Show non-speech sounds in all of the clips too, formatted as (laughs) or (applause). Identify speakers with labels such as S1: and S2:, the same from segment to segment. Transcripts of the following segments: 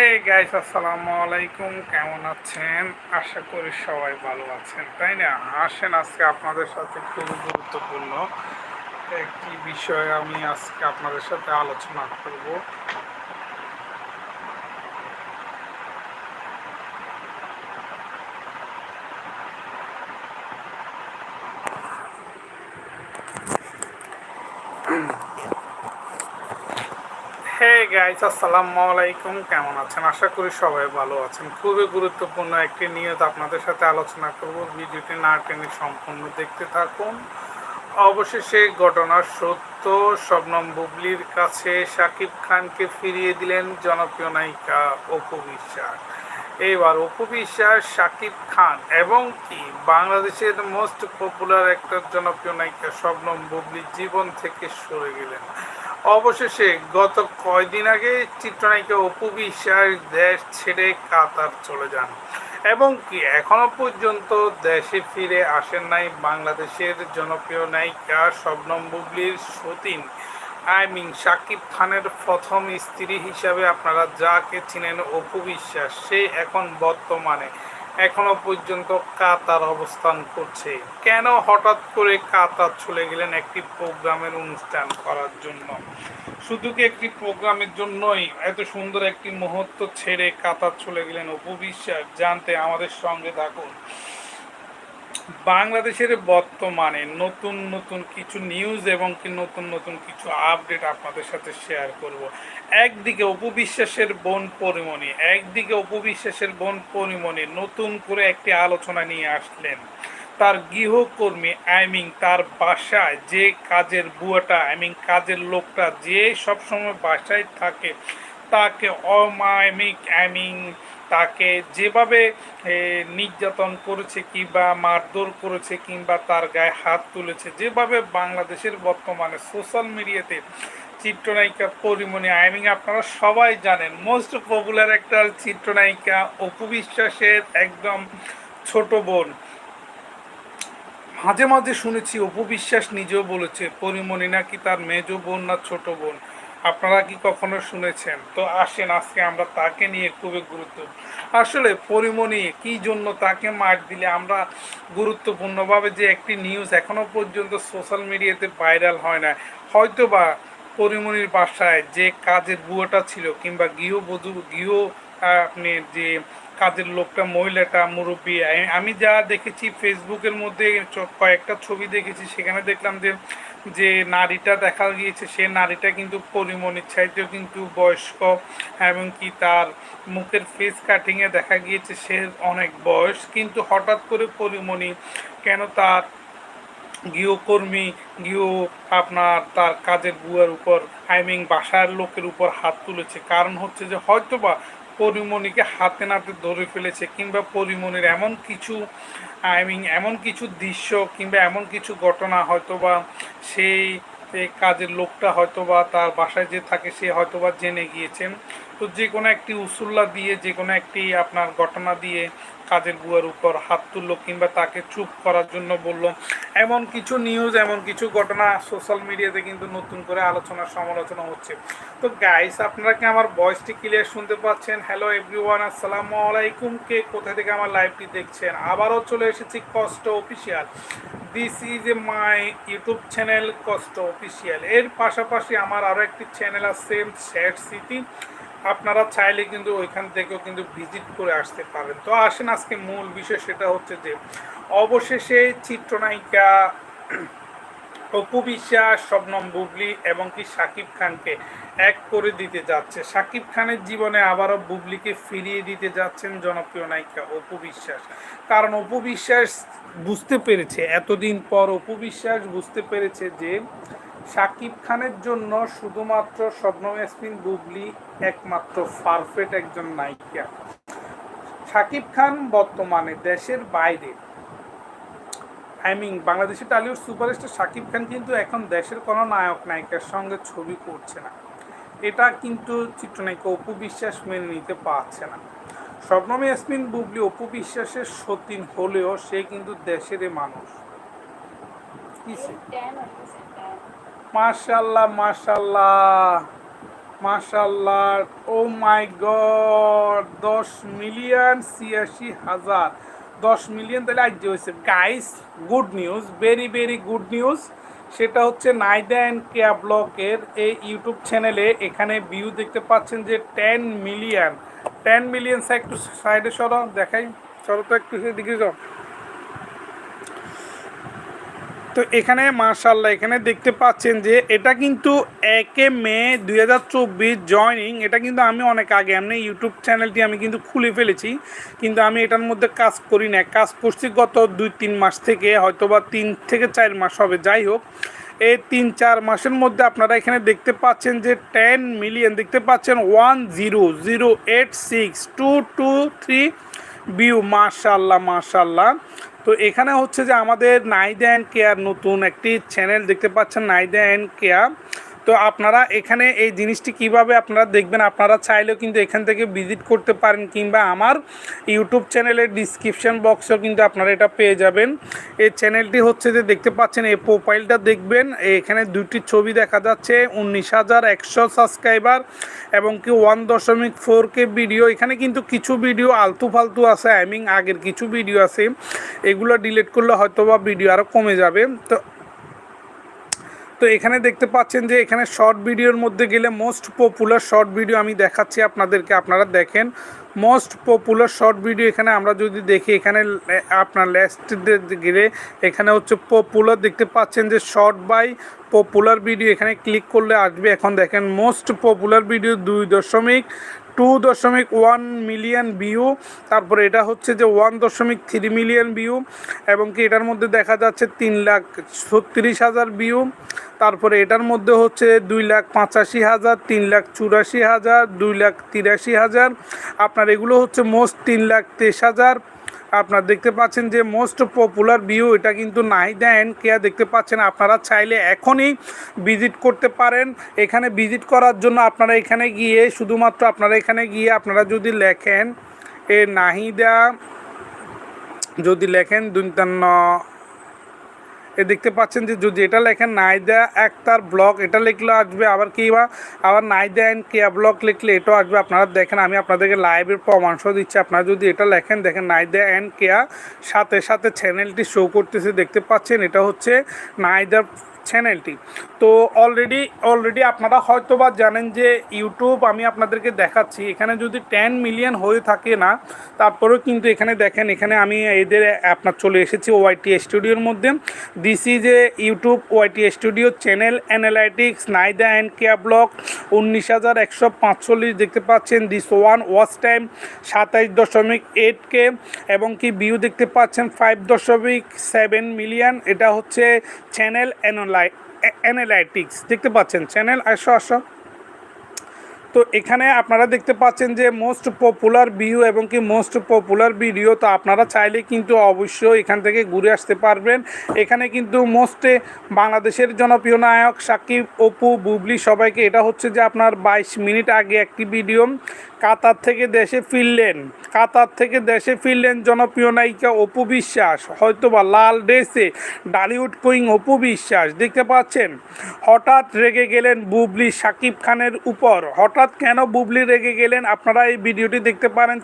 S1: Hey guys আসসালামু আলাইকুম। কেমন আছেন? আশা করি সবাই ভালো আছেন, তাই না? আসেন আজকে আপনাদের সাথে খুবই গুরুত্বপূর্ণ একটি বিষয় আমি আজকে আপনাদের সাথে আলোচনা করব। গাইস আসসালামু আলাইকুম। কেমন আছেন? আশা করি সবাই ভালো আছেন। খুবই গুরুত্বপূর্ণ একটি নিউজ আপনাদের সাথে আলোচনা করব। ভিডিওটি না টেনে সম্পূর্ণ দেখতে থাকুন। অবশেষে ঘটনার সত্য শবনম বুবলির কাছে শাকিব খানকে ফিরিয়ে দিলেন জনপ্রিয় নায়িকা অপু বিশ্বাস। এইবার অপু বিশ্বাস শাকিব খান এবং কি? বাংলাদেশের মোস্ট পপুলার একটা জনপ্রিয় নায়িকা শবনম বুবলির জীবন থেকে সরে গেলেন। অবশেষে গত কয়দিন আগে চিত্রনায়িকা অপু বিশ্বাস দেশ ছেড়ে কাতার চলে যান। এবং কি, এখনও পর্যন্ত দেশে ফিরে আসেন নাই বাংলাদেশের জনপ্রিয় নায়িকা শবনম বুবলির সতীন। আই মিন শাকিব খানের প্রথম স্ত্রী হিসাবে আপনারা যাকে চিনেন অপু বিশ্বাস, সে এখন বর্তমানে এখনও পর্যন্ত কাতার অবস্থান করছে। কেন হঠাৎ করে কাতার চলে গেলেন একটি প্রোগ্রামের অনুষ্ঠান করার জন্য? শুধু কি একটি প্রোগ্রামের জন্যই? এত সুন্দর একটি মুহূর্ত ছেড়ে কাতার চলে গেলেন অপু বিশ্বাস। জানতে আমাদের সঙ্গে থাকুন। বাংলাদেশের বর্তমানে নতুন নতুন কিছু নিউজ এবং কি নতুন নতুন কিছু আপডেট আপনাদের সাথে শেয়ার করব। একদিকে উপবিশ্বাসের বোন পরিমণি, একদিকে উপবিশ্বাসের বোন পরিমণি নতুন করে একটি আলোচনা নিয়ে আসলেন। তার গৃহকর্মী আই মিন তার বাসায় যে কাজের বুয়াটা আই মিন কাজের লোকটা যে সবসময় বাসায় থাকে, তাকে অমায়মিক আই মিন তাকে যেভাবে নির্যাতন করেছে কিংবা মারধর করেছে কিংবা তার গায়ে হাত তুলেছে, যেভাবে বাংলাদেশের বর্তমানে সোশ্যাল মিডিয়াতে চিত্রনায়িকা পরিমণি আইমিং, আপনারা সবাই জানেন মোস্ট পপুলার একটা চিত্রনায়িকা অপু বিশ্বাসের একদম ছোট বোন। মাঝে মাঝে শুনেছি, অপু বিশ্বাস নিজেও বলেছে, পরিমণি নাকি তার মেজ বোন না ছোট বোন? আপনারা কি কখনো শুনেছেন? তো আসেন, আজকে আমরা তাকে নিয়ে খুবই গুরুত্ব আসলে পরিমণি কি জন্য তাকে মার দিলে? আমরা গুরুত্বপূর্ণভাবে যে একটি নিউজ এখনও পর্যন্ত সোশ্যাল মিডিয়াতে ভাইরাল হয় না হয়তো বা পরিমণির বাসায় যে কাজের বুয়াটা ছিল, কিংবা গৃহবধূ গৃহ আপনি যে কাজের লোকটা, মহিলাটা, মুরব্বী। আমি- যা দেখেছি ফেসবুকের মধ্যে কয়েকটা ছবি দেখেছি, সেখানে দেখলাম যে যে নারীটা দেখা গিয়েছে, সে নারীটা কিন্তু পরিমণির চাইতেও কিন্তু বয়স্ক, এবং কি তার মুখের ফেস কাটিংয়ে দেখা গিয়েছে, সে অনেক বয়স, কিন্তু হঠাৎ করে পরিমণি কেন তার গৃহকর্মী, গৃহ আপনার তার কাজের বুয়ার উপর আই মিন বাসার লোকের উপর হাত তুলেছে? কারণ হচ্ছে যে হয়তোবা পরিমণিকে হাতে নাতে ধরে ফেলেছে কিংবা পরিমণির এমন কিছু আই মিন এমন কিছু দৃশ্য কিংবা এমন কিছু ঘটনা হয়তো বা সেই কাজের লোকটা হয়তো বা তার বাসায় যে থাকে সে হয়তোবা জেনে গিয়েছেন তো যে কোনো একটি উসুল্লা দিয়ে যে কোনো একটি আপনার ঘটনা দিয়ে কাজের বুয়ার উপর হাত তুললো কিংবা তাকে চুপ করার জন্য বলল। এমন কিছু নিউজ এমন কিছু ঘটনা সোশ্যাল মিডিয়াতে কিন্তু নতুন করে আলোচনা, সমালোচনা হচ্ছে। তো গাইস আপনারা কি আমার ভয়েসটি ক্লিয়ার শুনতে পাচ্ছেন? হ্যালো এভরিওয়ান আসসালামু আলাইকুম। কে কোথা থেকে আমার লাইভটি দেখছেন? আবারও চলে এসেছি Koshto official this is a my YouTube channel Koshto official এর পাশাপাশি আমার আরও একটি চ্যানেল আছে স্যাট সিটি আপনারা চাইলে কিন্তু ওইখান থেকেও কিন্তু ভিজিট করে আসতে পারেন। তো আসেন, আজকে মূল বিষয় সেটা হচ্ছে যে, অবশেষে চিত্রনায়িকা অপু বিশ্বাস শবনম বুবলি এবং কি সাকিব খানকে এক করে দিতে যাচ্ছে। সাকিব খানের জীবনে আবারও বুবলিকে ফিরিয়ে দিতে যাচ্ছেন জনপ্রিয় নায়িকা অপু বিশ্বাস। কারণ অপু বিশ্বাস বুঝতে পেরেছে, এতদিন পর অপু বিশ্বাস বুঝতে পেরেছে যে সাকিব খানের জন্য শুধুমাত্র শবনম ইয়াসমিন বুবলি একমাত্র পারফেক্ট একজন নায়িকা। সাকিব খান বর্তমানে দেশের বাইরে। আই মিন বাংলাদেশের টালিউড সুপারস্টার শাকিব খান কিন্তু এখন দেশের কোনো নায়ক, নায়িকার সঙ্গে ছবি করছে না। এটা কিন্তু চিত্রনায়িকা অপু বিশ্বাস মেনে নিতে পারছে না। শবনম ইয়াসমিন বুবলি অপু বিশ্বাসের সতীন হলেও সে কিন্তু দেশেরই মানুষ। কিসে মাশাল্লাহ মাশাল্লাহ মাশাল্লাহ ও মাই গড দশ মিলিয়ন ছিয়াশি হাজার। দশ মিলিয়ন তাহলে আজ হয়েছে। Guys good news very very good news সেটা হচ্ছে নাইদা অ্যান্ড কেয়া ব্লকের এই ইউটিউব চ্যানেলে এখানে ভিউ দেখতে পাচ্ছেন যে টেন মিলিয়ন টেন মিলিয়ন একটু সাইডে সরো দেখাই সরো তো একটু সেদিকে যাও। তো এখানে মার্শাল্লাহ এখানে দেখতে পাচ্ছেন যে এটা কিন্তু একে মে দুই হাজার চব্বিশ জয়নিং এটা কিন্তু আমি অনেক আগে এমনি ইউটিউব চ্যানেলটি আমি কিন্তু খুলে ফেলেছি, কিন্তু আমি এটার মধ্যে কাজ করি না। কাজ করছি গত দুই তিন মাস থেকে হয়তো বা তিন থেকে চার মাস হবে, যাই হোক। এই তিন চার মাসের মধ্যে আপনারা এখানে দেখতে পাচ্ছেন যে টেন মিলিয়ন দেখতে পাচ্ছেন one zero zero eight six two two three view মার্শাল্লাহ মাশাল্লাহ তো এখানে হচ্ছে যে আমাদের নাইদা অ্যান্ড কেয়ার নতুন একটি চ্যানেল দেখতে পাচ্ছেন, নাইদা অ্যান্ড কেয়ার। তো আপনারা এখানে এই জিনিসটি কীভাবে আপনারা দেখবেন, আপনারা চাইলেও কিন্তু এখান থেকে ভিজিট করতে পারেন কিংবা আমার ইউটিউব চ্যানেলের ডিসক্রিপশন বক্সেও কিন্তু আপনারা এটা পেয়ে যাবেন। এই চ্যানেলটি হচ্ছে যে দেখতে পাচ্ছেন, এই প্রোফাইলটা দেখবেন, এখানে দুটি ছবি দেখা যাচ্ছে, উনিশ হাজার একশো সাবস্ক্রাইবার এবং কি ওয়ান দশমিক ফোর কে ভিডিও এখানে কিন্তু কিছু ভিডিও আলতু ফালতু আছে আই মিন আগের কিছু ভিডিও আছে, এগুলো ডিলিট করলে হয়তো বা ভিডিও আরও কমে যাবে। তো তো এখানে দেখতে পাচ্ছেন যে এখানে শর্ট ভিডিওর মধ্যে গেলে মোস্ট পপুলার শর্ট ভিডিও আমি দেখাচ্ছি আপনাদেরকে, আপনারা দেখেন। মোস্ট পপুলার শর্ট ভিডিও এখানে আমরা যদি দেখি, এখানে আপনার লেস্ট গেলে এখানে হচ্ছে পপুলার দেখতে পাচ্ছেন যে শর্ট বাই পপুলার ভিডিও এখানে ক্লিক করলে আসবে। এখন দেখেন, মোস্ট পপুলার ভিডিও দুই দশমিক টু দশমিক ওয়ান মিলিয়ন ভিউ তারপরে এটা হচ্ছে যে ওয়ান দশমিক থ্রি মিলিয়ন ভিউ এবং কি এটার মধ্যে দেখা যাচ্ছে তিন লাখ ছত্রিশ হাজার ভিউ তারপরে এটার মধ্যে হচ্ছে দুই লাখ পঁচাশি হাজার, তিন লাখ চুরাশি হাজার, দুই লাখ তিরাশি হাজার, আপনার এগুলো হচ্ছে মোস্ট তিন লাখ তেইশ হাজার আপনার দেখতে পাচ্ছেন যে মোস্ট পপুলার ভিউ এটা কিন্তু নাই। দেন কেয়া দেখতে পাচ্ছেন, আপনারা চাইলে এখনই ভিজিট করতে পারেন। এখানে ভিজিট করার জন্য আপনারা এখানে গিয়ে, শুধুমাত্র আপনারা এখানে গিয়ে আপনারা যদি লেখেন, এ নাহিদা, যদি লেখেন দুইতান্ন এ দেখতে পাচ্ছেন যে যদি এটা লেখেন নাইদা একতার ব্লক এটা লিখলে আসবে আবার কি বা? আবার নাইদা অ্যান্ড কেয়া ব্লগ লিখলে এটাও আসবে। আপনারা দেখেন, আমি আপনাদেরকে লাইভের পরামর্শ দিচ্ছি। আপনারা যদি এটা লেখেন, দেখেন নাইদা অ্যান্ড কেয়া সাথে সাথে চ্যানেলটি শো করতেছে। দেখতে পাচ্ছেন, এটা হচ্ছে নাইদার চ্যানেলটি তো অলরেডি অলরেডি আপনারা হয়তো বা জানেন যে ইউটিউব আমি আপনাদেরকে দেখাচ্ছি। এখানে যদি টেন মিলিয়ন হয়ে থাকে না, তারপরেও কিন্তু এখানে দেখেন, এখানে আমি এদের আপনার চলে এসেছি ওয়াইটি স্টুডিওর মধ্যে। This is a YouTube YT studio channel analytics Naida and Keya block উনিশ হাজার একশো পাঁচচল্লিশ দেখতে পাচ্ছেন। দিস ওয়ান ওয়াচ টাইম সাতাইশ দশমিক এইট কে এবং কি ভিউ দেখতে পাচ্ছেন? ফাইভ দশমিক সেভেন মিলিয়ন এটা হচ্ছে চ্যানেল অ্যানালাই অ্যানালাইটিক্স দেখতে পাচ্ছেন চ্যানেল আসো আসো। তো এখানে আপনারা দেখতে পাচ্ছেন যে মোস্ট পপুলার ভিউ এবং কি মোস্ট পপুলার ভিডিও তো আপনারা চাইলে কিন্তু অবশ্যই এখান থেকে ঘুরে আসতে পারবেন। এখানে কিন্তু মোস্টে বাংলাদেশের জনপ্রিয় নায়ক সাকিব, অপু, বুবলি সবাইকে, এটা হচ্ছে যে আপনার বাইশ মিনিট আগে একটি ভিডিও কাতার থেকে দেশে ফিরলেন। কাতার থেকে দেশে ফিরলেন জনপ্রিয় নায়িকা অপু বিশ্বাস। হয়তোবা লাল ড্রেসে ডালিউড কুইং অপু বিশ্বাস। দেখতে পাচ্ছেন, হঠাৎ রেগে গেলেন বুবলি সাকিব খানের উপর। হঠাৎ কেন বুবলি রেগে গেলেন? আপনারা এই ভিডিওটি দেখতে পারেন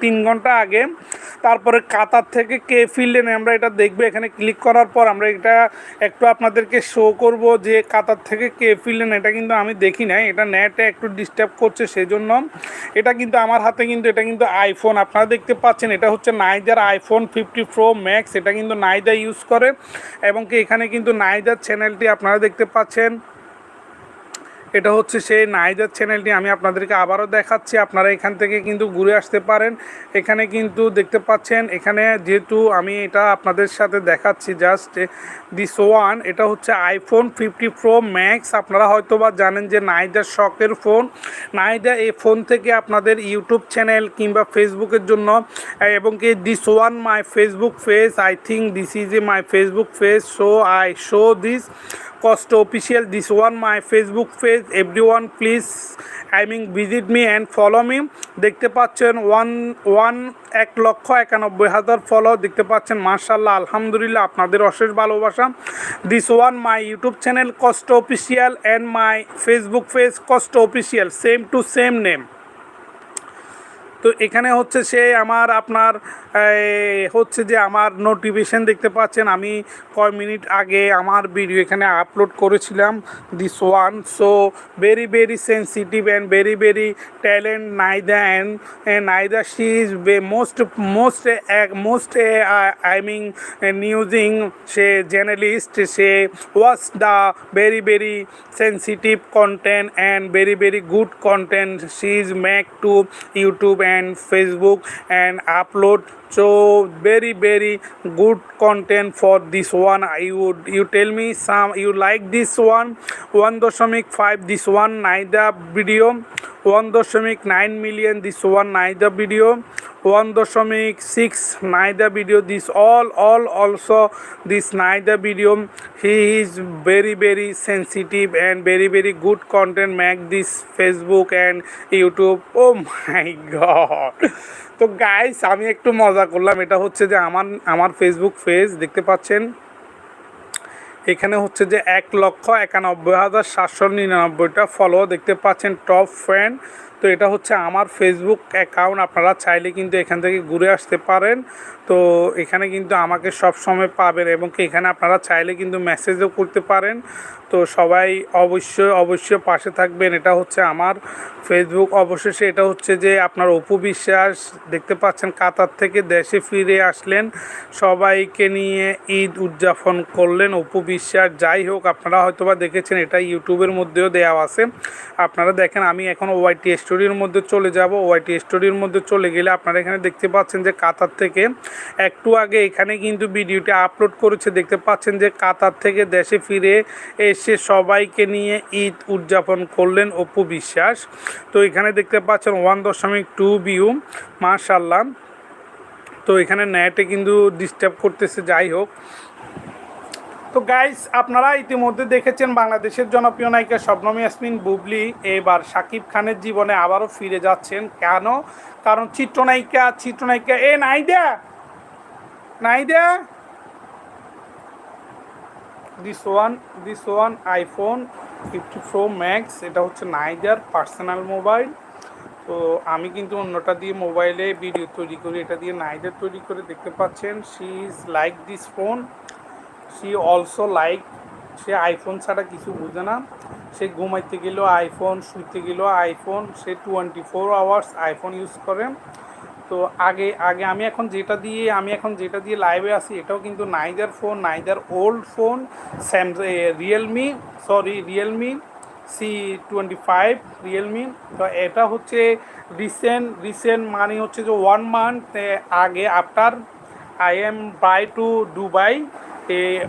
S1: তিন- ঘণ্টা আগে। তারপরে কাতার থেকে কে ফিরলেন আমরা এটা দেখব। এখানে ক্লিক করার পর আমরা এটা একটু আপনাদেরকে শো করব যে কাতার থেকে কে ফিরলেন। এটা কিন্তু আমি দেখি নাই। এটা নেটে একটু ডিস্টার্ব করছে সেজন্য। এটা কিন্তু আমার হাতে কিন্তু, এটা কিন্তু আইফোন আপনারা দেখতে পাচ্ছেন, এটা হচ্ছে নাইজার আইফোন ফিফটি প্রো ম্যাক্স এটা কিন্তু নাইজা ইউজ করে এবং কি এখানে কিন্তু নাইজার চ্যানেলটি আপনারা দেখতে পাচ্ছেন। এটা হচ্ছে সেই নাইজার চ্যানেলটি, আমি আপনাদেরকে আবারও দেখাচ্ছি, আপনারা এখান থেকে কিন্তু ঘুরে আসতে পারেন। এখানে কিন্তু দেখতে পাচ্ছেন, এখানে যেহেতু আমি এটা আপনাদের সাথে দেখাচ্ছি জাস্ট দিস ওয়ান এটা হচ্ছে আইফোন ফিফটি প্রো ম্যাক্স আপনারা হয়তো বা জানেন যে নাইজার শখের ফোন নাইজা এই ফোন থেকে আপনাদের ইউটিউব চ্যানেল কিংবা ফেসবুকের জন্য, এবং কি this one my Facebook page I think this is a my Facebook page so I show this cost official, this one my facebook page, everyone please, i mean, visit me and follow me. দেখতে পাচ্ছেন one one এক লক্ষ একানব্বই হাজার follow দেখতে পাচ্ছেন মার্শাল্লাহ আলহামদুলিল্লাহ, আপনাদের অশেষ ভালোবাসা। This one my YouTube channel Koshto official and my Facebook page Koshto official same to same name তো এখানে হচ্ছে সে আমার, আপনার হচ্ছে যে আমার নোটিফিকেশন দেখতে পাচ্ছেন। আমি কয় মিনিট আগে আমার ভিডিও এখানে আপলোড করেছিলাম this one so very very sensitive and very very talent Naida and Naida she is most most most I mean amusing say journalist say watch the very very sensitive content and very very good content. She is make to youtube and facebook and upload so very very good content for this one. I would you tell me some you like this one? 1.5 this one neither video. 1.9 million this one neither video. 1.6 neither video. This all all also this neither video. He is very very sensitive and very very good content. Make this facebook and youtube. Oh (laughs) my god. তো guys আমি একটু মজা করলাম। এটা হচ্ছে যে আমার আমার ফেসবুক পেজ দেখতে পাচ্ছেন? এখানে হচ্ছে যে এক লক্ষ একানব্বই হাজার সাতশো নিরানব্বইটা ফলো দেখতে পাচ্ছেন টপ ফ্যান তো এটা হচ্ছে আমার ফেসবুক অ্যাকাউন্ট আপনারা চাইলে কিন্তু এখান থেকে ঘুরে আসতে পারেন। তো এখানে কিন্তু আমাকে সব সময় পাবেন এবং এখানে আপনারা চাইলে কিন্তু মেসেজও করতে পারেন। তো সবাই অবশ্যই অবশ্যই পাশে থাকবেন। এটা হচ্ছে আমার ফেসবুক অবশেষে এটা হচ্ছে যে আপনার অপু বিশ্বাস, দেখতে পাচ্ছেন কাতার থেকে দেশে ফিরে আসলেন। সবাইকে নিয়ে ঈদ উদযাপন করলেন অপু বিশ্বাস। যাই হোক, আপনারা হয়তোবা দেখেছেন, এটা ইউটিউবের মধ্যেও দেওয়া আছে। আপনারা দেখেন, আমি এখন ওয়াইটি স্টোরির মধ্যে চলে যাব, ওয়াইটি স্টোরির মধ্যে চলে গেলে আপনারা এখানে দেখতে পাচ্ছেন যে কাতার থেকে একটু আগে এখানে কিন্তু ভিডিওটি আপলোড করেছে, দেখতে পাচ্ছেন যে কাতার থেকে দেশে ফিরে এসে সবাইকে নিয়ে ঈদ উদযাপন করলেন অপু বিশ্বাস। তো এখানে দেখতে পাচ্ছেন ওয়ান দশমিক টু ভিউ মার্শাল্লাহ তো এখানে নেটে কিন্তু ডিস্টার্ব করতেছে, যাই হোক। তো গাইস আপনারা ইতিমধ্যে দেখেছেন বাংলাদেশের জনপ্রিয় নায়িকা শবনম ইয়াসমিন, বুবলি, এবার সাকিব খানের জীবনে আবারও ফিরে যাচ্ছেন। কেন? কারণ চিত্রনায়িকা চিত্রনায়িকা, এ Naida Naida this one this one iPhone fifty pro max এটা হচ্ছে নাইজার পার্সোনাল মোবাইল তো আমি কিন্তু অন্যটা দিয়ে মোবাইলে ভিডিও তৈরি করি, এটা দিয়ে নাইজার তৈরি করে দেখতে পাচ্ছেন। She is like this phone she also like say iPhone ছাড়া কিছু বুঝে না। সে ঘুমাইতে গেলেও আইফোন শুইতে গেলেও আইফোন সে twenty four hours iPhone use করে। তো আগে আগে আমি এখন যেটা দিয়ে, আমি এখন যেটা দিয়ে লাইভে আসি এটাও কিন্তু নাইদার phone neither old phone Samsung Realme sorry Realme C twenty five Realme তো এটা হচ্ছে রিসেন্ট রিসেন্ট মানে হচ্ছে যে ওয়ান মান্থ আগে after I am by to Dubai.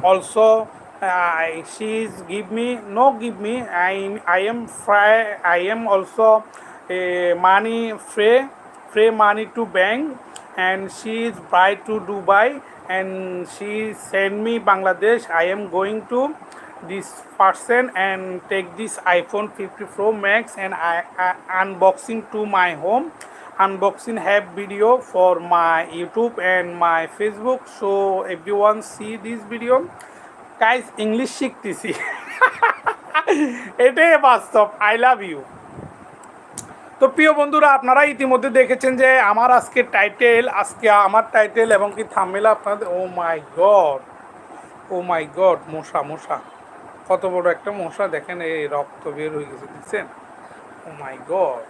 S1: Also, uh, she is give me no give me. I I am fry. I am also uh, money free free money to bank, and she is buy to Dubai, and she send me Bangladesh. I am going to this person and take this iPhone 50 Pro Max and I, I unboxing to my home unboxing have video for my youtube and my facebook. So, everyone see this video. Guys, english শিখতেছি। এটাই বাস্তব। I love you তো প্রিয় বন্ধুরা, আপনারা ইতিমধ্যে দেখেছেন যে আমার আজকে টাইটেল আজকে আমার টাইটেল এবং কি থামেলা আপনাদের ও মাই গড ও মাই গড মশা মশা। কত বড় একটা মশা। দেখেন, এই রক্ত বের হয়ে গেছে, দেখছেন? ও মাই গড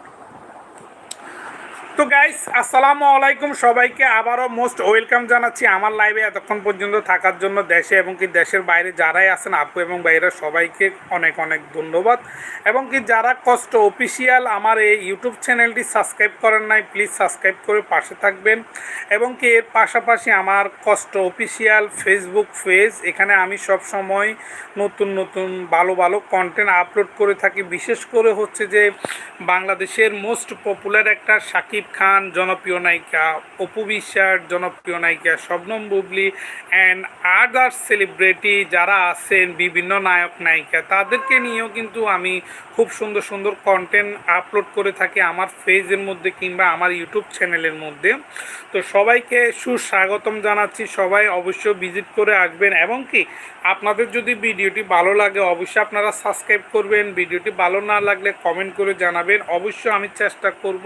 S1: তো গাইস আসসালামু আলাইকুম সবাইকে। আবারও মোস্ট ওয়েলকাম জানাচ্ছি আমার লাইভে এতক্ষণ পর্যন্ত থাকার জন্য দেশে এবং কি দেশের বাইরে যারাই আছেন, আপু এবং বাইরে সবাইকে অনেক অনেক ধন্যবাদ। এবং কি যারা কষ্ট অফিসিয়াল আমার এই ইউটিউব চ্যানেলটি সাবস্ক্রাইব করেন নাই প্লিজ সাবস্ক্রাইব করে পাশে থাকবেন। এবং কি এর পাশাপাশি আমার কষ্ট অফিসিয়াল ফেসবুক পেজ এখানে আমি সব সময় নতুন নতুন ভালো ভালো কন্টেন্ট আপলোড করে থাকি। বিশেষ করে হচ্ছে যে বাংলাদেশের মোস্ট পপুলার একটা সাকিব শাকিব খান, জনপ্রিয় নায়িকা, অপু বিশ্বাস, জনপ্রিয় নায়িকা Shabnam Bubly and other celebrity যারা আছেন, বিভিন্ন নায়ক, নায়িকা, তাদেরকে নিয়েও কিন্তু আমি খুব সুন্দর সুন্দর কন্টেন্ট আপলোড করে থাকি আমার ফেজের মধ্যে কিংবা আমার ইউটিউব চ্যানেলের মধ্যে। তো সবাইকে সুস্বাগতম জানাচ্ছি। সবাই অবশ্যই ভিজিট করে আসবেন এবং কি আপনাদের যদি ভিডিওটি ভালো লাগে, অবশ্যই আপনারা সাবস্ক্রাইব করবেন। ভিডিওটি ভালো না লাগলে কমেন্ট করে জানাবেন। অবশ্যই আমি চেষ্টা করব।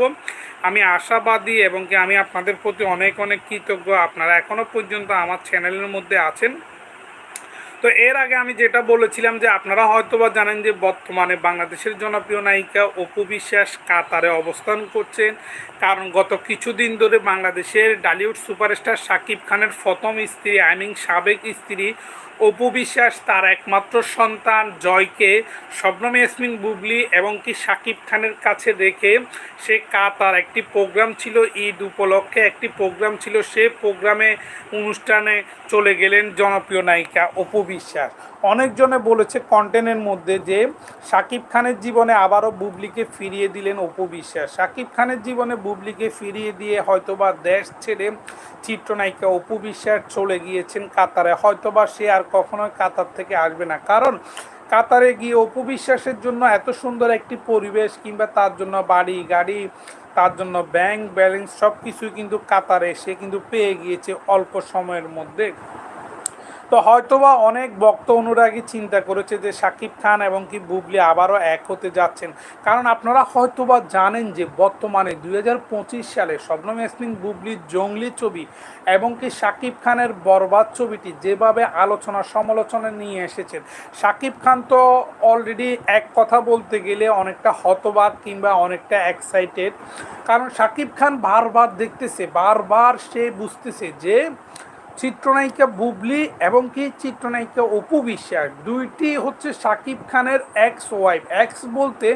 S1: আমি আশাবাদী এবং কি আমি আপনাদের প্রতি অনেক অনেক কৃতজ্ঞ। আপনারা এখনও পর্যন্ত আমার চ্যানেলের মধ্যে আছেন। তো এর আগে আমি যেটা বলেছিলাম যে, আপনারা হয়তোবা জানেন যে, বর্তমানে বাংলাদেশের জনপ্রিয় নায়িকা অপু বিশ্বাস কাতারে অবস্থান করছেন। কারণ গত কিছুদিন ধরে বাংলাদেশের ডালিউড সুপারস্টার শাকিব খানের প্রথম স্ত্রী আই মিন সাবেক স্ত্রী অপু বিশ্বাস তার একমাত্র সন্তান জয়কে শবনম ইয়াসমিন বুবলি এবং কি শাকিব খানের কাছে রেখে সে কাতার একটি প্রোগ্রাম ছিল ঈদ উপলক্ষে। একটি প্রোগ্রাম ছিল সে প্রোগ্রামে, অনুষ্ঠানে চলে গেলেন জনপ্রিয় নায়িকা অপু বিশ্বাস। অনেকজনে বলেছে কন্টেন্টের মধ্যে যে শাকিব খানের জীবনে আবারও বুবলিকে ফিরিয়ে দিলেন অপু বিশ্বাস। শাকিব খানের জীবনে বুবলিকে ফিরিয়ে দিয়ে হয়তোবা দেশ ছেড়ে চিত্রনায়িকা অপু বিশ্বাস চলে গিয়েছেন কাতারে। হয়তোবা সে আর কখনোই কাতার থেকে আসবে না। কারণ কাতারে গিয়ে উপবিশ্বাসের জন্য এত সুন্দর একটি পরিবেশ কিংবা তার জন্য বাড়ি, গাড়ি, তার জন্য ব্যাংক ব্যালেন্স সব কিছুই কিন্তু কাতারে সে কিন্তু পেয়ে গিয়েছে অল্প সময়ের মধ্যে। তো হয়তোবা অনেক ভক্ত অনুরাগী চিন্তা করেছে যে সাকিব খান এবং কি বুবলি আবারও এক হতে যাচ্ছেন। কারণ আপনারা হয়তোবা জানেন যে বর্তমানে দু হাজার পঁচিশ সালে শবনম ইয়াসমিন বুবলির জঙ্গলি ছবি এবং কি শাকিব খানের বরবাদ ছবিটি যেভাবে আলোচনা সমালোচনা নিয়ে এসেছেন। শাকিব খান তো অলরেডি এক কথা বলতে গেলে অনেকটা হতবাক কিংবা অনেকটা এক্সাইটেড কারণ সাকিব খান বারবার দেখতেছে, বারবার সে বুঝতেছে যে চিত্রনায়িকা বুবলি এবং কি চিত্রনায়িকা অপু বিশ্বাস। দুইটি হচ্ছে সাকিব খানের এক্স ওয়াইফ এক্স বলতে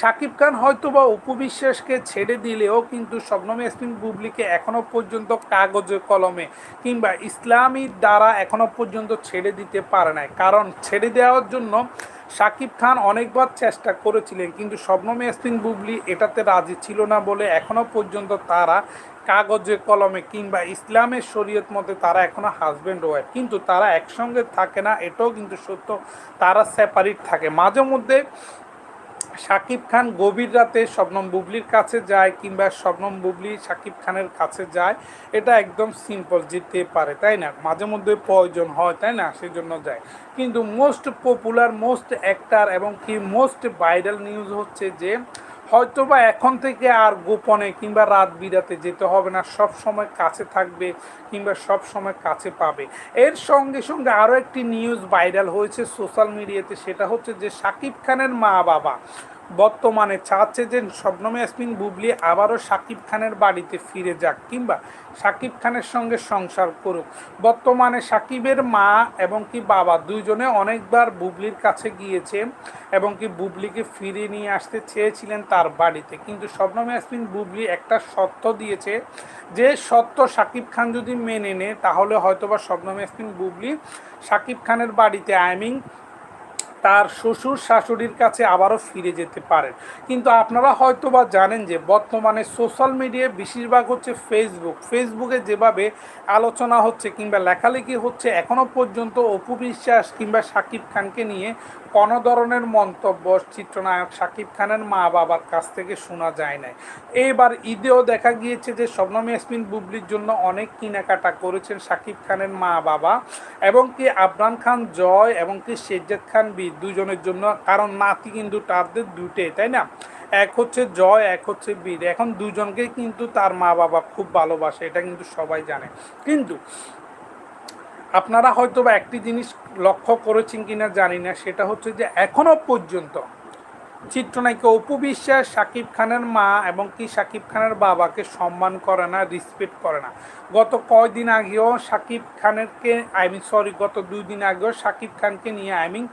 S1: সাকিব খান হয়তো বা অপু বিশ্বাসকে ছেড়ে দিলেও কিন্তু শবনম ইয়াসমিন বুবলিকে এখনও পর্যন্ত কাগজে কলমে কিংবা ইসলামী দ্বারা এখনও পর্যন্ত ছেড়ে দিতে পারে নাই। কারণ ছেড়ে দেওয়ার জন্য শাকিব খান অনেকবার চেষ্টা করেছিলেন, কিন্তু শবনম ইয়াসমিন বুবলি এটাতে রাজি ছিল না বলে এখনও পর্যন্ত তারা কাগজে, কলমে কিংবা ইসলামের শরীয়ত মতে তারা এখনও হাজব্যান্ড ওয়াইফ কিন্তু তারা একসঙ্গে থাকে না, এটাও কিন্তু সত্য। তারা সেপারেট থাকে। মাঝে মধ্যে শাকিব খান গভীর রাতে শবনম বুবলির কাছে যায় কিংবা শবনম বুবলি শাকিব খানের কাছে যায়। এটা একদম সিম্পল যেতে পারে, তাই না? মাঝে মধ্যে প্রয়োজন হয়, তাই না? সেজন্য যায়। কিন্তু মোস্ট পপুলার মোস্ট অ্যাক্টার এবং কি মোস্ট ভাইরাল নিউজ হচ্ছে যে হয়তো বা এখন থেকে আর গোপনে কিংবা রাত বিরাতে যেতে হবে না, সব সময় কাছে থাকবে কিংবা সব সময় কাছে পাবে। এর সঙ্গে সঙ্গে আরও একটি নিউজ ভাইরাল হয়েছে সোশ্যাল মিডিয়াতে সেটা হচ্ছে যে সাকিব খানের মা বাবা বর্তমানে চাচ্ছে যে শবনম ইয়াসমিন বুবলি আবারও সাকিব খানের বাড়িতে ফিরে যাক কিংবা সাকিব খানের সঙ্গে সংসার করুক। বর্তমানে সাকিবের মা এবং কি বাবা দুইজনে অনেকবার বুবলির কাছে গিয়েছে এবং কি বুবলিকে ফিরিয়ে নিয়ে আসতে চেয়েছিলেন তার বাড়িতে। কিন্তু শবনম ইয়াসমিন বুবলি একটা সত্য দিয়েছে যে সত্য সাকিব খান যদি মেনে নেয়, তাহলে হয়তোবা শবনম ইয়াসমিন বুবলি সাকিব খানের বাড়িতে, আই মিন তার শ্বশুর শাশুড়ির কাছে আবারও ফিরে যেতে পারেন। কিন্তু আপনারা হয়তো বা জানেন যে বর্তমানে সোশ্যাল মিডিয়ায় বেশিরভাগ হচ্ছে ফেসবুক ফেসবুকে যেভাবে আলোচনা হচ্ছে কিংবা লেখালেখি হচ্ছে এখনও পর্যন্ত অপু বিশ্বাস কিংবা শাকিব খানকে নিয়ে কোনো ধরনের মন্তব্য চিত্রনায়ক শাকিব খানের মা বাবার কাছ থেকে শোনা যায় নাই। এইবার ঈদেও দেখা গিয়েছে যে শবনম ইয়াসমিন বুবলির জন্য অনেক কেনাকাটা করেছেন শাকিব খানের মা বাবা এবং কি আবরান খান জয় এবং কি শেজাদ খান বি দুজনের জন্য, কারণ নাতি কিন্তু তাদের দুটে তাই না? এক হচ্ছে জয়, এক হচ্ছে বীর। এখন দুজনকে কিন্তু তার মা বাবা খুব ভালোবাসে, এটা কিন্তু সবাই জানে। কিন্তু আপনারা হয়তো বা একটি জিনিস লক্ষ্য করেছেন কিনা জানি না, সেটা হচ্ছে যে এখনও পর্যন্ত চিত্রনায়িকা অপু বিশ্বাস শাকিব খানের মা এবং কি শাকিব খানের বাবাকে সম্মান করে না রেসপেক্ট করে না। গত কয়দিন আগেও শাকিব খানেরকে আই মিন সরি গত দুই দিন আগেও শাকিব খানকে নিয়ে আই মিন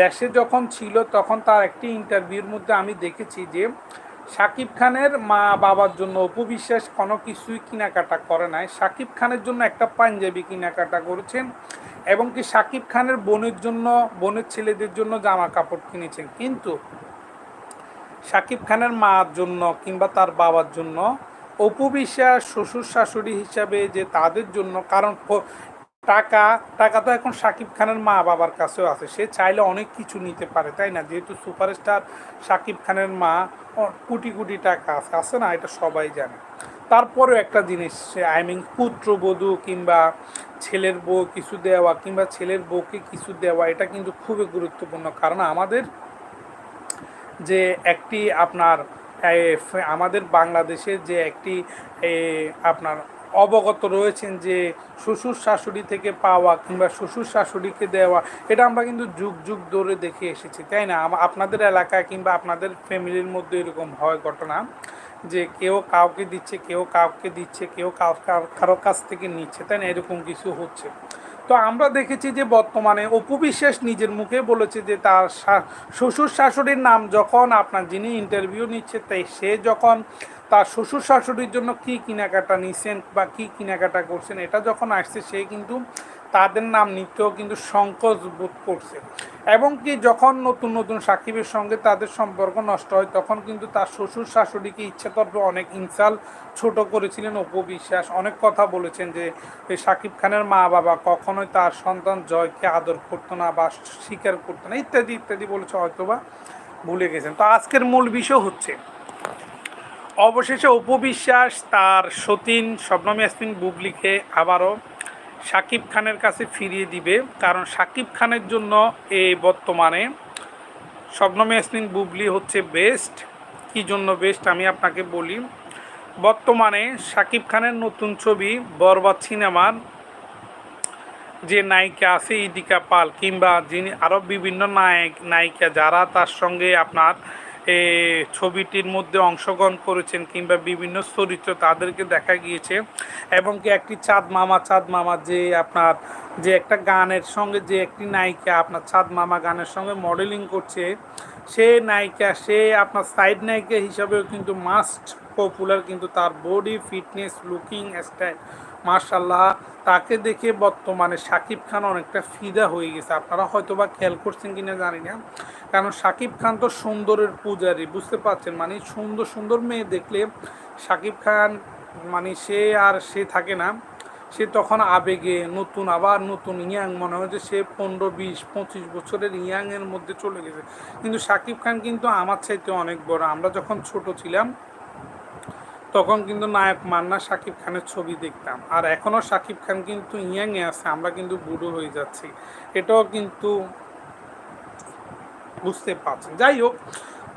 S1: দেশে যখন ছিল, তখন তার একটি ইন্টারভিউর মধ্যে আমি দেখেছি যে শাকিব খানের মা বাবার জন্য অপু বিশ্বাস কোনো কিছুই কেনাকাটা করে নাই। শাকিব খানের জন্য একটা পাঞ্জাবি কেনাকাটা করেছেন এবং কি শাকিব খানের বোনের জন্য, বোনের ছেলেদের জন্য জামা কাপড় কিনেছেন। কিন্তু শাকিব খানের মার জন্য কিংবা তার বাবার জন্য অপু বিশ্বাস শ্বশুর শাশুড়ি হিসাবে যে তাদের জন্য, কারণ টাকা টাকা তো এখন শাকিব খানের মা বাবার কাছেও আছে। সে চাইলে অনেক কিছু নিতে পারে, তাই না? যেহেতু সুপারস্টার শাকিব খানের মা কোটি কোটি টাকা আছে। আছে না? এটা সবাই জানে। তারপরেও একটা জিনিস আই মিন পুত্রবধূ কিংবা ছেলের বউ কিছু দেওয়া কিংবা ছেলের বউকে কিছু দেওয়া, এটা কিন্তু খুবই গুরুত্বপূর্ণ। কারণ আমাদের যে একটি আপনার আমাদের বাংলাদেশের যে একটি আপনার অবগত রয়েছেন যে শ্বশুর শাশুড়ি থেকে পাওয়া কিংবা শ্বশুর শাশুড়িকে দেওয়া, এটা আমরা কিন্তু যুগ যুগ ধরে দেখে এসেছি, তাই না? আপনাদের এলাকায় কিংবা আপনাদের ফ্যামিলির মধ্যে এরকম হয় ঘটনা যে কেউ কাউকে দিচ্ছে, কেউ কাউকে দিচ্ছে, কেউ কার- কাছ থেকে নিচ্ছে, তাই না? এরকম কিছু হচ্ছে। তো আমরা দেখেছি যে বর্তমানে অপু বিশ্বাস নিজের মুখে বলেছে যে তার শ্বশুর শাশুড়ির নাম যখন আপনার যিনি ইন্টারভিউ নিচ্ছে, তাই সে যখন তার শ্বশুর শাশুড়ির জন্য কী কেনাকাটা নিছেন বা কী কেনাকাটা করছেন, এটা যখন আসছে সে কিন্তু তাদের নাম নিতেও কিন্তু সংকোচ বোধ করছে। এবং কি যখন নতুন নতুন সাকিবের সঙ্গে তাদের সম্পর্ক নষ্ট হয়, তখন কিন্তু তার শ্বশুর শাশুড়িকে ইচ্ছাতর্পে অনেক ইনসাল ছোট করেছিলেন। অপু বিশ্বাস অনেক কথা বলেছেন যে এই সাকিব খানের মা বাবা কখনোই তার সন্তান জয়কে আদর করতো না বা স্বীকার করতো না। ইত্যাদি ইত্যাদি বলেছে হয়তোবা ভুলে গেছেন। তো আজকের মূল বিষয় হচ্ছে অবশেষে উপবিশ্বাস তার সতীন শবনম ইয়াসমিন বুবলিকে আবারও শাকিব খানের কাছে ফিরিয়ে দিবে। কারণ শাকিব খানের জন্য এই বর্তমানে শবনম ইয়াসমিন বুবলি হচ্ছে বেস্ট কী জন্য বেস্ট আমি আপনাকে বলি, বর্তমানে শাকিব খানের নতুন ছবি বরবাদ সিনেমার যে নায়িকা আছে ইদিকা পাল কিংবা যিনি আরও বিভিন্ন নায়ক, নায়িকা যারা তার সঙ্গে আপনার ছবিটির মধ্যে অংশগ্রহণ করেছেন কিংবা বিভিন্ন চরিত্র তাদেরকে দেখা গিয়েছে এবং কি একটি চাঁদ মামা চাঁদ মামা যে আপনার যে একটা গানের সঙ্গে যে একটি নায়িকা আপনার চাঁদ মামা গানের সঙ্গে মডেলিং করছে, সে নায়িকা, সে আপনার সাইড নায়িকা হিসাবেও কিন্তু মাস্ট পপুলার কিন্তু তার বডি ফিটনেস লুকিং স্টাইল মার্শাল্লাহ তাকে দেখে বর্তমানে শাকিব খান অনেকটা ফিদা হয়ে গেছে। আপনারা হয়তো বা খেয়াল করছেন কিনা জানি না। কারণ শাকিব খান তো সুন্দরের পূজারি, বুঝতে পারছেন? মানে সুন্দর সুন্দর মেয়ে দেখলে শাকিব খান মানে সে আর সে থাকে না। সে তখন আবেগে নতুন, আবার নতুন ইয়াং, মনে হয় যে সে পনেরো, বিশ, পঁচিশ বছরের ইয়াংয়ের মধ্যে চলে গেছে। কিন্তু শাকিব খান কিন্তু আমার চাইতে অনেক বড়। আমরা যখন ছোট ছিলাম, তখন কিন্তু নায়ক মান্না শাকিব খানের ছবি দেখতাম। আর এখনও শাকিব খান কিন্তু ইয়াংয়ে আছে, আমরা কিন্তু বুড়ো হয়ে যাচ্ছি। এটাও কিন্তু বুঝতে পারছেন। যাই হোক,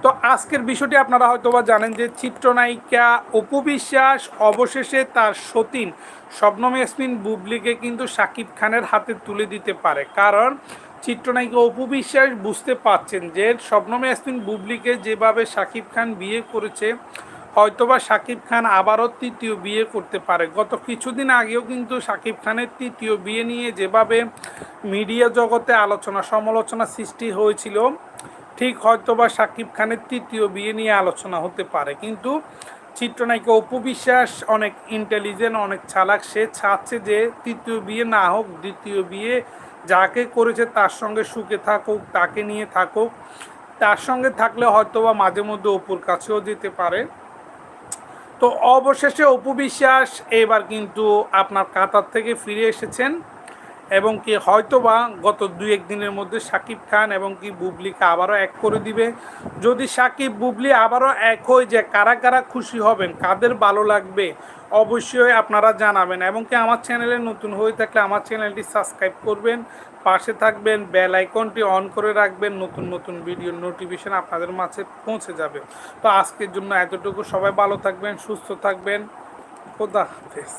S1: তো আজকের বিষয়টি আপনারা হয়তো বা জানেন যে চিত্রনায়িকা অপু বিশ্বাস অবশেষে তার সতীন শবনম ইয়াসমিন বুবলিকে কিন্তু শাকিব খানের হাতে তুলে দিতে পারে। কারণ চিত্রনায়িকা অপু বিশ্বাস বুঝতে পারছেন যে শবনম ইয়াসমিন বুবলিকে যেভাবে শাকিব খান বিয়ে করেছে, হয়তোবা শাকিব খান আবারও তৃতীয় বিয়ে করতে পারে। গত কিছুদিন আগেও কিন্তু শাকিব খানের তৃতীয় বিয়ে নিয়ে যেভাবে মিডিয়া জগতে আলোচনা সমালোচনা সৃষ্টি হয়েছিল ঠিক হয়তোবা সাকিব খানের তৃতীয় বিয়ে নিয়ে আলোচনা হতে পারে, কিন্তু চিত্রনায়িকা অপু বিশ্বাস অনেক ইন্টেলিজেন্ট অনেক চালাক। সে চাচ্ছে যে তৃতীয় বিয়ে না হোক, দ্বিতীয় বিয়ে যাকে করেছে তার সঙ্গে সুখে থাকুক, তাকে নিয়ে থাকুক। তার সঙ্গে থাকলে হয়তোবা মাঝে মধ্যে অপুর কাছেও যেতে পারে। তো অবশেষে অপু বিশ্বাস এবার কিন্তু আপনার কাতার থেকে ফিরে এসেছেন। এবং কি হয়তোবা গত দুই এক দিনের মধ্যে সাকিব খান এবং কি বুবলিকে আবারও এক করে দিবে। যদি সাকিব, বুবলি আবারও এক হয় যে কারা কারা খুশি হবেন, কাদের ভালো লাগবে, অবশ্যই আপনারা জানাবেন। এবং কি আমার চ্যানেলে নতুন হয়ে থাকলে আমার চ্যানেলটি সাবস্ক্রাইব করবেন, পাশে থাকবেন, বেল আইকনটি অন করে রাখবেন, নতুন নতুন ভিডিও নোটিফিকেশন আপনাদের মাঝে পৌঁছে যাবে। তো আজকের জন্য এতটুকু, সবাই ভালো থাকবেন, সুস্থ থাকবেন, খোদা হাফেজ।